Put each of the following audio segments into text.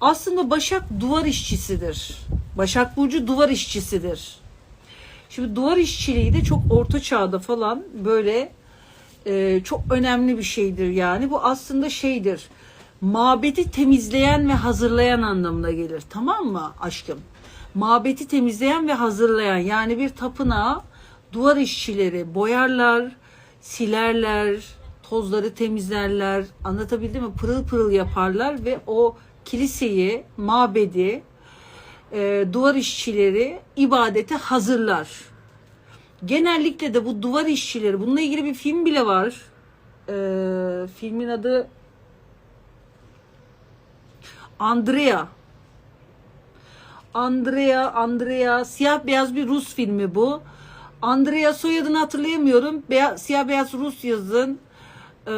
Aslında Başak duvar işçisidir. Başak Burcu duvar işçisidir. Şimdi duvar işçiliği de çok orta çağda falan böyle e, çok önemli bir şeydir yani. Bu aslında şeydir. Mabedi temizleyen ve hazırlayan anlamına gelir. Tamam mı aşkım? Mabeti temizleyen ve hazırlayan yani bir tapınağa duvar işçileri boyarlar, silerler, tozları temizlerler. Anlatabildim mi? Pırıl pırıl yaparlar ve o kiliseyi, mabedi, e, duvar işçileri ibadete hazırlar. Genellikle de bu duvar işçileri, bununla ilgili bir film bile var. E, filmin adı Andrea. Andrea, Andrea, siyah beyaz bir Rus filmi bu. Andrea soyadını hatırlayamıyorum. Beya, siyah beyaz Rus yazın. Ee,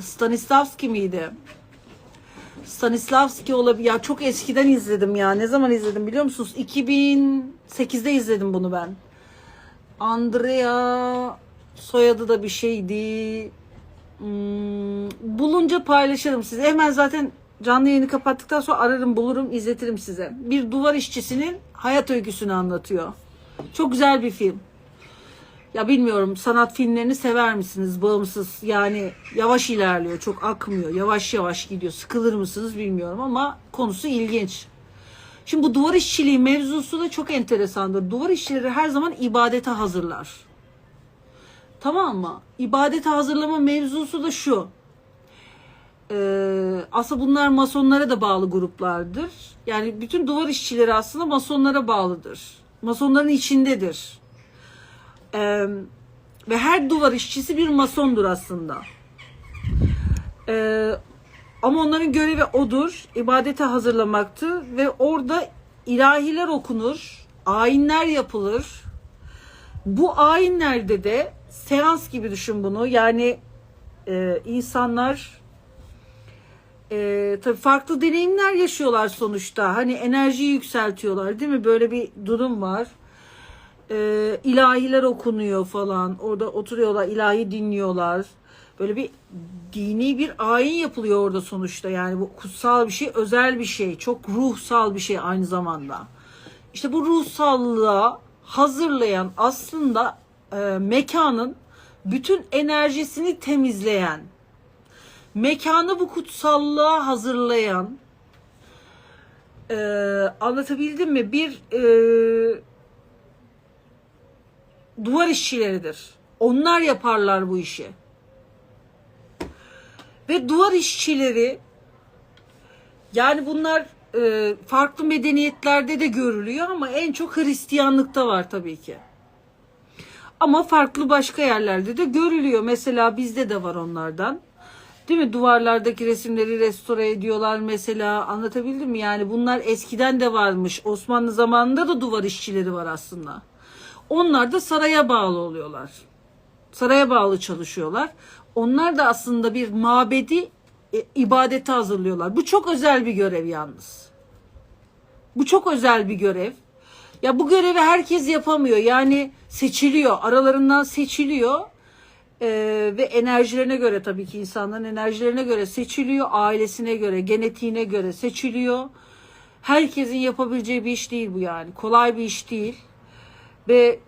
Stanislavski miydi? Stanislavski olabilir. Ya çok eskiden izledim ya. Ne zaman izledim biliyor musunuz? 2008'de izledim bunu ben. Andrea soyadı da bir şeydi. Hmm, bulunca paylaşırım size. Hemen zaten canlı yayını kapattıktan sonra ararım bulurum izletirim size. Bir duvar işçisinin hayat öyküsünü anlatıyor. Çok güzel bir film. Ya bilmiyorum sanat filmlerini sever misiniz? Bağımsız yani yavaş ilerliyor. Çok akmıyor. Yavaş yavaş gidiyor. Sıkılır mısınız bilmiyorum ama konusu ilginç. Şimdi bu duvar işçiliği mevzusu da çok enteresandır. Duvar işçileri her zaman ibadete hazırlar. Tamam mı? İbadete hazırlama mevzusu da şu. Ee, aslında bunlar masonlara da bağlı gruplardır. Yani bütün duvar işçileri aslında masonlara bağlıdır. Masonların içindedir. Ee, ve her duvar işçisi bir masondur aslında. Ee, ama onların görevi odur. ibadete hazırlamaktır. Ve orada ilahiler okunur. Ayinler yapılır. Bu ayinlerde de seans gibi düşün bunu. Yani e, insanlar e, tabii farklı deneyimler yaşıyorlar sonuçta. Hani enerjiyi yükseltiyorlar değil mi? Böyle bir durum var. E, ilahiler okunuyor falan. Orada oturuyorlar, ilahi dinliyorlar. Böyle bir dini bir ayin yapılıyor orada sonuçta. Yani bu kutsal bir şey, özel bir şey. Çok ruhsal bir şey aynı zamanda. İşte bu ruhsallığa hazırlayan aslında e, mekanın bütün enerjisini temizleyen, mekanı bu kutsallığa hazırlayan, e, anlatabildim mi? Bir e, duvar işçileridir. Onlar yaparlar bu işi. Ve duvar işçileri yani bunlar e, farklı medeniyetlerde de görülüyor ama en çok Hristiyanlıkta var tabii ki. Ama farklı başka yerlerde de görülüyor. Mesela bizde de var onlardan. Değil mi? Duvarlardaki resimleri restore ediyorlar mesela. Anlatabildim mi? Yani bunlar eskiden de varmış. Osmanlı zamanında da duvar işçileri var aslında. Onlar da saraya bağlı oluyorlar. Saraya bağlı çalışıyorlar. Onlar da aslında bir mabedi e, ibadete hazırlıyorlar. Bu çok özel bir görev yalnız. Bu çok özel bir görev. Ya bu görevi herkes yapamıyor. Yani seçiliyor. Aralarından seçiliyor. Ee, ve enerjilerine göre tabii ki insanların enerjilerine göre seçiliyor. Ailesine göre, genetiğine göre seçiliyor. Herkesin yapabileceği bir iş değil bu yani. Kolay bir iş değil. Ve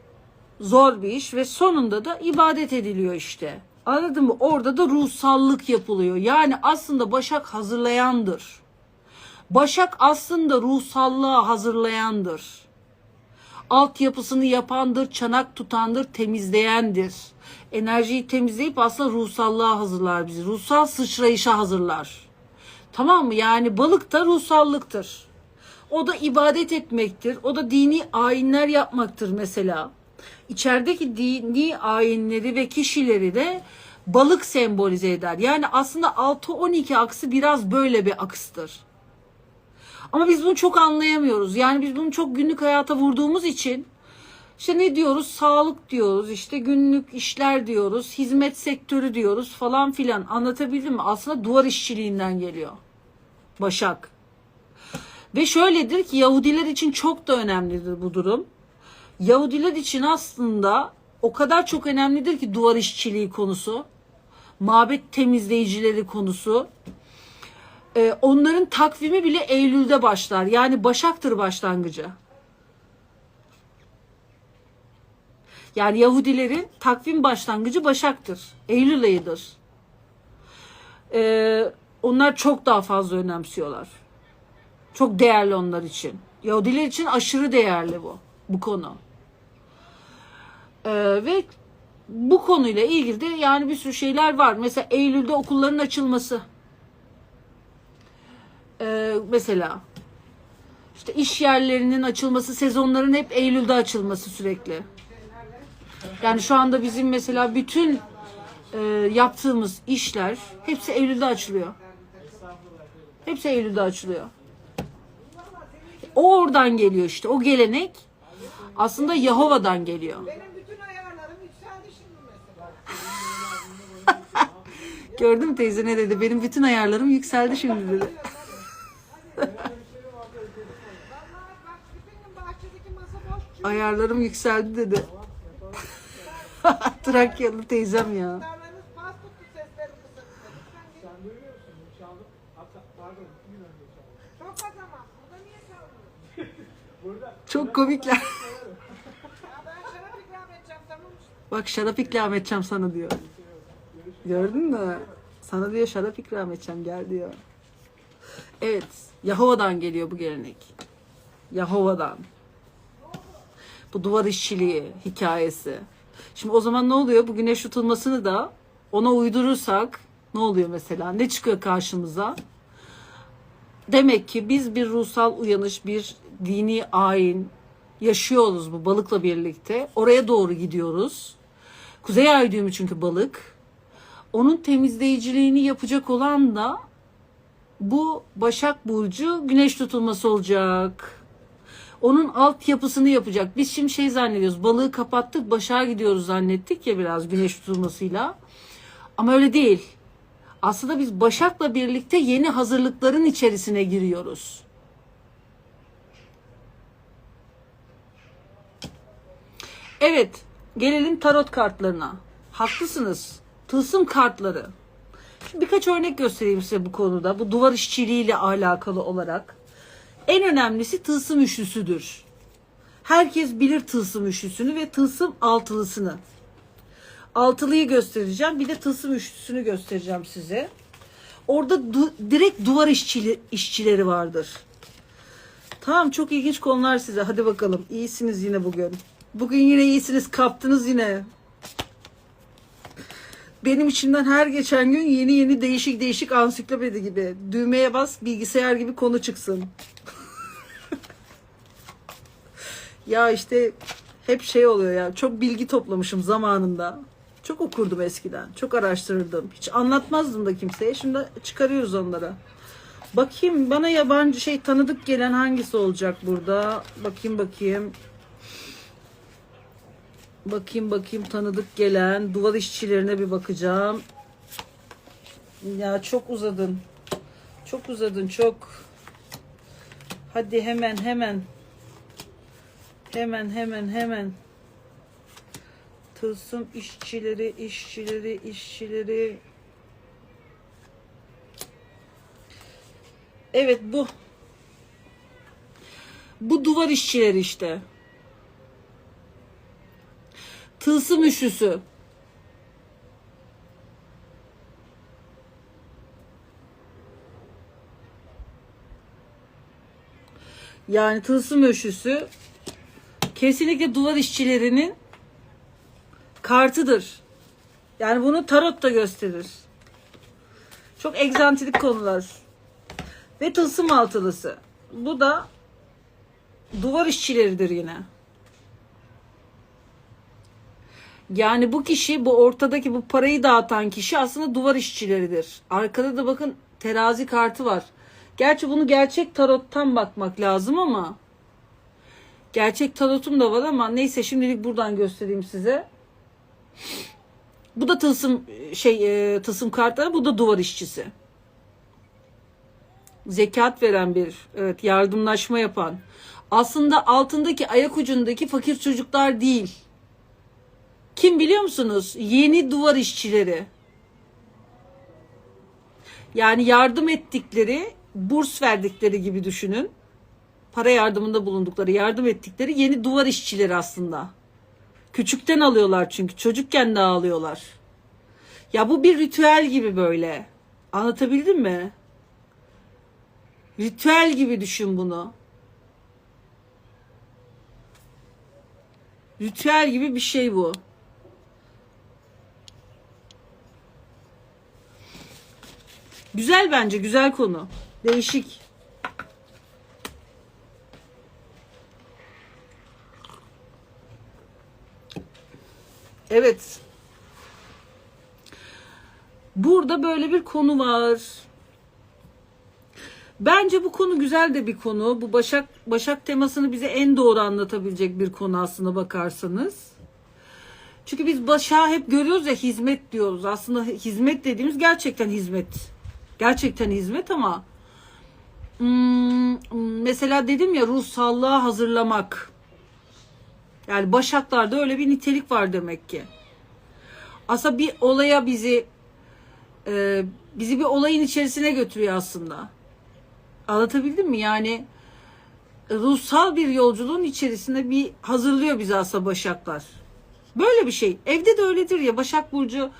zor bir iş ve sonunda da ibadet ediliyor işte. Anladın mı? Orada da ruhsallık yapılıyor. Yani aslında Başak hazırlayandır. Başak aslında ruhsallığa hazırlayandır. Altyapısını yapandır, çanak tutandır, temizleyendir. Enerjiyi temizleyip aslında ruhsallığa hazırlar bizi. Ruhsal sıçrayışa hazırlar. Tamam mı? Yani balık da ruhsallıktır. O da ibadet etmektir. O da dini ayinler yapmaktır mesela. İçerideki dini ayinleri ve kişileri de balık sembolize eder. Yani aslında 6-12 aksı biraz böyle bir aksıdır. Ama biz bunu çok anlayamıyoruz. Yani biz bunu çok günlük hayata vurduğumuz için işte ne diyoruz? Sağlık diyoruz, işte günlük işler diyoruz, hizmet sektörü diyoruz falan filan. Anlatabildim mi? Aslında duvar işçiliğinden geliyor. Başak. Ve şöyledir ki Yahudiler için çok da önemlidir bu durum. Yahudiler için aslında o kadar çok önemlidir ki duvar işçiliği konusu, mabet temizleyicileri konusu. e, onların takvimi bile Eylül'de başlar. Yani Başak'tır başlangıcı. Yani Yahudilerin takvim başlangıcı Başak'tır. Eylül ayıdır. Ee, onlar çok daha fazla önemsiyorlar. Çok değerli onlar için. Yahudiler için aşırı değerli bu. Bu konu. Ee, ve bu konuyla ilgili de yani bir sürü şeyler var. Mesela Eylül'de okulların açılması. Ee, mesela işte iş yerlerinin açılması, sezonların hep Eylül'de açılması sürekli. Yani şu anda bizim mesela bütün e, yaptığımız işler hepsi Eylül'de açılıyor. Hepsi Eylül'de açılıyor. O oradan geliyor işte. O gelenek aslında Yahova'dan geliyor. Benim bütün ayarlarım yükseldi şimdi mesela. Gördün mü teyze ne dedi? Benim bütün ayarlarım yükseldi şimdi dedi. Ayarlarım yükseldi dedi. Trakyalı teyzem ya. Çok az ama. Burada niye çalmıyorsun? Burada Çok komikler. Bak şarap ikram edeceğim sana diyor. Gördün mü? Sana diyor şarap ikram edeceğim gel diyor. Evet. Yahova'dan geliyor bu gelenek. Yahova'dan. Bu duvar işçiliği hikayesi. Şimdi o zaman ne oluyor? Bu güneş tutulmasını da ona uydurursak ne oluyor mesela? Ne çıkıyor karşımıza? Demek ki biz bir ruhsal uyanış, bir dini ayin yaşıyoruz bu balıkla birlikte. Oraya doğru gidiyoruz. Kuzey ay düğümü çünkü balık. Onun temizleyiciliğini yapacak olan da bu Başak Burcu güneş tutulması olacak. Onun altyapısını yapacak. Biz şimdi şey zannediyoruz. Balığı kapattık, Başak'a gidiyoruz zannettik ya biraz güneş tutulmasıyla. Ama öyle değil. Aslında biz Başak'la birlikte yeni hazırlıkların içerisine giriyoruz. Evet, gelelim tarot kartlarına. Haklısınız. Tılsım kartları. Şimdi birkaç örnek göstereyim size bu konuda. Bu duvar işçiliğiyle alakalı olarak. En önemlisi tılsım üçlüsüdür. Herkes bilir tılsım üçlüsünü ve tılsım altılısını. Altılıyı göstereceğim. Bir de tılsım üçlüsünü göstereceğim size. Orada du- direkt duvar işçili, işçileri vardır. Tamam çok ilginç konular size. Hadi bakalım. İyisiniz yine bugün. Bugün yine iyisiniz. Kaptınız yine. Benim içimden her geçen gün yeni yeni değişik değişik ansiklopedi gibi. Düğmeye bas bilgisayar gibi konu çıksın. ya işte hep şey oluyor ya. Çok bilgi toplamışım zamanında. Çok okurdum eskiden. Çok araştırırdım. Hiç anlatmazdım da kimseye. Şimdi çıkarıyoruz onlara. Bakayım bana yabancı şey tanıdık gelen hangisi olacak burada? Bakayım bakayım. Bakayım bakayım tanıdık gelen duvar işçilerine bir bakacağım. Ya çok uzadın. Çok uzadın çok. Hadi hemen hemen. Hemen hemen hemen. Tılsım işçileri, işçileri, işçileri. Evet bu. Bu duvar işçileri işte. Tılsım üçlüsü. Yani tılsım üçlüsü kesinlikle duvar işçilerinin kartıdır. Yani bunu tarot da gösterir. Çok egzantrik konular. Ve tılsım altılısı. Bu da duvar işçileridir yine. Yani bu kişi, bu ortadaki bu parayı dağıtan kişi aslında duvar işçileridir. Arkada da bakın terazi kartı var. Gerçi bunu gerçek tarottan bakmak lazım ama gerçek tarotum da var ama neyse şimdilik buradan göstereyim size. Bu da tılsım şey e, tılsım kartları, bu da duvar işçisi. Zekat veren bir, evet yardımlaşma yapan. Aslında altındaki ayak ucundaki fakir çocuklar değil. Kim biliyor musunuz? Yeni duvar işçileri. Yani yardım ettikleri, burs verdikleri gibi düşünün. Para yardımında bulundukları, yardım ettikleri yeni duvar işçileri aslında. Küçükten alıyorlar çünkü. Çocukken de alıyorlar. Ya bu bir ritüel gibi böyle. Anlatabildim mi? Ritüel gibi düşün bunu. Ritüel gibi bir şey bu. Güzel bence, güzel konu. Değişik. Evet. Burada böyle bir konu var. Bence bu konu güzel de bir konu. Bu Başak Başak temasını bize en doğru anlatabilecek bir konu aslında bakarsanız. Çünkü biz Başak'ı hep görüyoruz ya hizmet diyoruz. Aslında hizmet dediğimiz gerçekten hizmet. Gerçekten hizmet ama hmm, mesela dedim ya ruhsallığa hazırlamak. Yani Başaklarda öyle bir nitelik var demek ki. Aslında bir olaya bizi e, bizi bir olayın içerisine götürüyor aslında. Anlatabildim mi? Yani ruhsal bir yolculuğun içerisinde bir hazırlıyor bizi aslında Başaklar. Böyle bir şey. Evde de öyledir ya Başak Burcu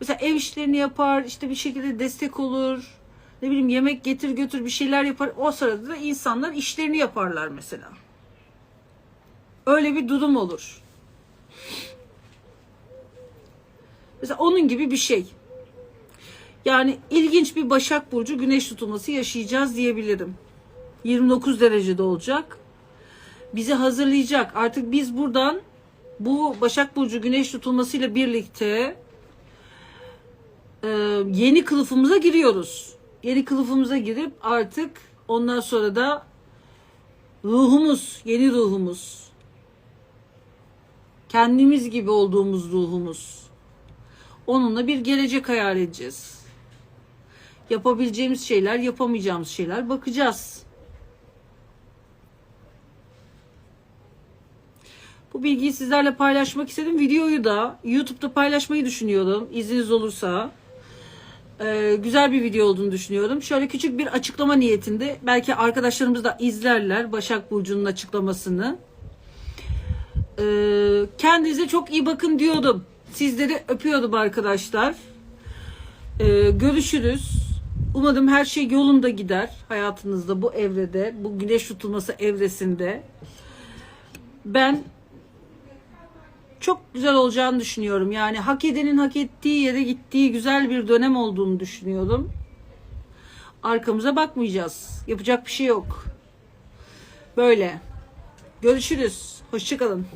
mesela ev işlerini yapar, işte bir şekilde destek olur. Ne bileyim yemek getir götür bir şeyler yapar. O sırada da insanlar işlerini yaparlar mesela. Öyle bir durum olur. Mesela onun gibi bir şey. Yani ilginç bir Başak Burcu güneş tutulması yaşayacağız diyebilirim. 29 derecede olacak. Bizi hazırlayacak. Artık biz buradan bu Başak Burcu güneş tutulmasıyla birlikte e, yeni kılıfımıza giriyoruz. Yeni kılıfımıza girip artık ondan sonra da ruhumuz, yeni ruhumuz, kendimiz gibi olduğumuz ruhumuz, onunla bir gelecek hayal edeceğiz yapabileceğimiz şeyler, yapamayacağımız şeyler bakacağız. Bu bilgiyi sizlerle paylaşmak istedim. Videoyu da YouTube'da paylaşmayı düşünüyorum. İzniniz olursa. Ee, güzel bir video olduğunu düşünüyorum. Şöyle küçük bir açıklama niyetinde. Belki arkadaşlarımız da izlerler Başak Burcu'nun açıklamasını. Ee, kendinize çok iyi bakın diyordum. Sizleri öpüyordum arkadaşlar. Ee, görüşürüz. Umarım her şey yolunda gider hayatınızda bu evrede, bu güneş tutulması evresinde. Ben çok güzel olacağını düşünüyorum. Yani hak edenin hak ettiği yere gittiği güzel bir dönem olduğunu düşünüyorum. Arkamıza bakmayacağız. Yapacak bir şey yok. Böyle. Görüşürüz. Hoşçakalın.